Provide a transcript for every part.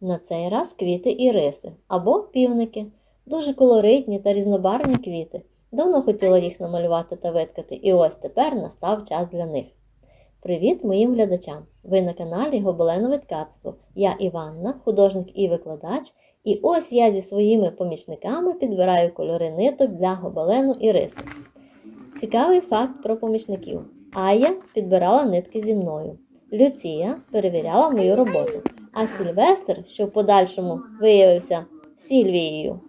На цей раз квіти іриси або півники. Дуже колоритні та різнобарвні квіти. Давно хотіла їх намалювати та виткати, і ось тепер настав час для них. Привіт моїм глядачам! Ви на каналі Гобеленове ткацтво. Я Іванна, художник і викладач, і ось я зі своїми помічниками підбираю кольори ниток для гобелену і риси. Цікавий факт про помічників. Ая підбирала нитки зі мною. Люція перевіряла мою роботу, а Сільвестр, що в подальшому виявився Сільвією,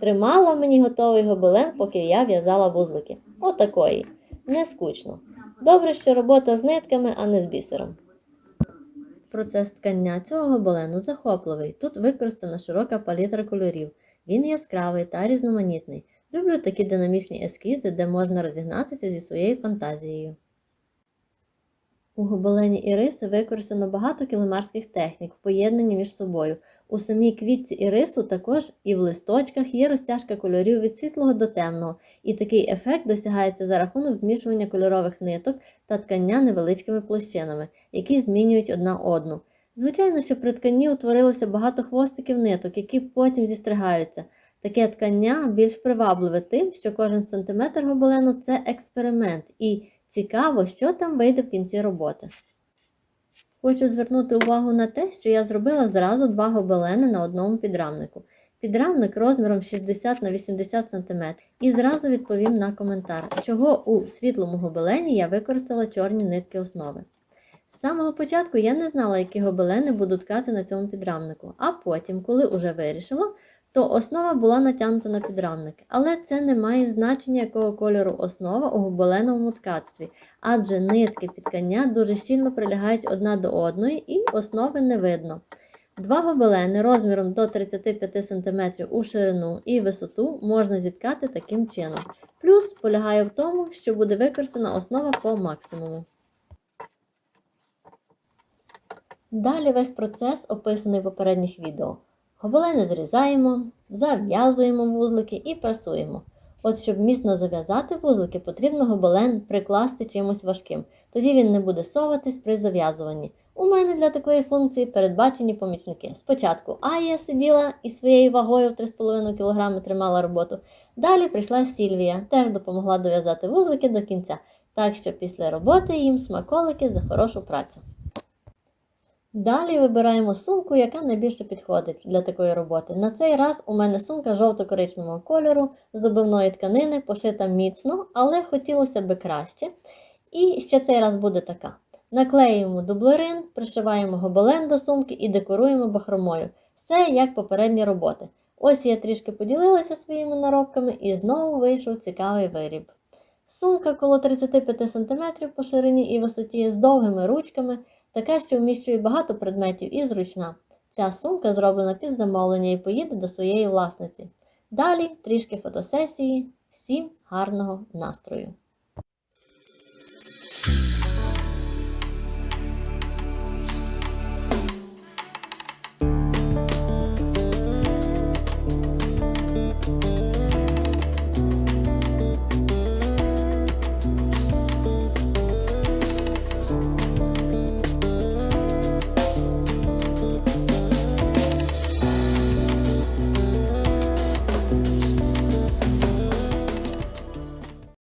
тримала мені готовий гобелен, поки я в'язала вузлики. Отакої. Не скучно. Добре, що робота з нитками, а не з бісером. Процес ткання цього гобелену захопливий. Тут використана широка палітра кольорів. Він яскравий та різноманітний. Люблю такі динамічні ескізи, де можна розігнатися зі своєю фантазією. У гобелені іриси використано багато килимарських технік в поєднанні між собою. У самій квітці ірису також і в листочках є розтяжка кольорів від світлого до темного, і такий ефект досягається за рахунок змішування кольорових ниток та ткання невеличкими площинами, які змінюють одна одну. Звичайно, що при тканні утворилося багато хвостиків ниток, які потім зістригаються. Таке ткання більш привабливе тим, що кожен сантиметр гобелену це експеримент, і цікаво, що там вийде в кінці роботи. Хочу звернути увагу на те, що я зробила зразу два гобелени на одному підрамнику. Підрамник розміром 60 на 80 см і зразу відповім на коментар, чого у світлому гобелені я використала чорні нитки основи. З самого початку я не знала, які гобелени буду ткати на цьому підрамнику, а потім, коли уже вирішила, то основа була натягнута на підрамник, але це не має значення, якого кольору основа у гобеленовому ткацтві, адже нитки підкання дуже щільно прилягають одна до одної і основи не видно. Два гобелени розміром до 35 см у ширину і висоту можна зіткати таким чином. Плюс полягає в тому, що буде використана основа по максимуму. Далі весь процес описаний в попередніх відео. Гобелени зрізаємо, зав'язуємо вузлики і прасуємо. От щоб міцно зав'язати вузлики, потрібно гобелен прикласти чимось важким, тоді він не буде соватись при зав'язуванні. У мене для такої функції передбачені помічники. Спочатку Ая сиділа і своєю вагою в 3,5 кг тримала роботу. Далі прийшла Сільвія, теж допомогла дов'язати вузлики до кінця, так що після роботи їм смаколики за хорошу працю. Далі вибираємо сумку, яка найбільше підходить для такої роботи. На цей раз у мене сумка жовто-коричневого кольору з обивної тканини, пошита міцно, але хотілося би краще. І ще цей раз буде така. Наклеюємо дублерин, пришиваємо гобелен до сумки і декоруємо бахромою. Все як попередні роботи. Ось я трішки поділилася своїми наробками і знову вийшов цікавий виріб. Сумка коло 35 см по ширині і висоті з довгими ручками. Така, що вміщує багато предметів і зручна. Ця сумка зроблена під замовлення і поїде до своєї власниці. Далі трішки фотосесії. Всім гарного настрою!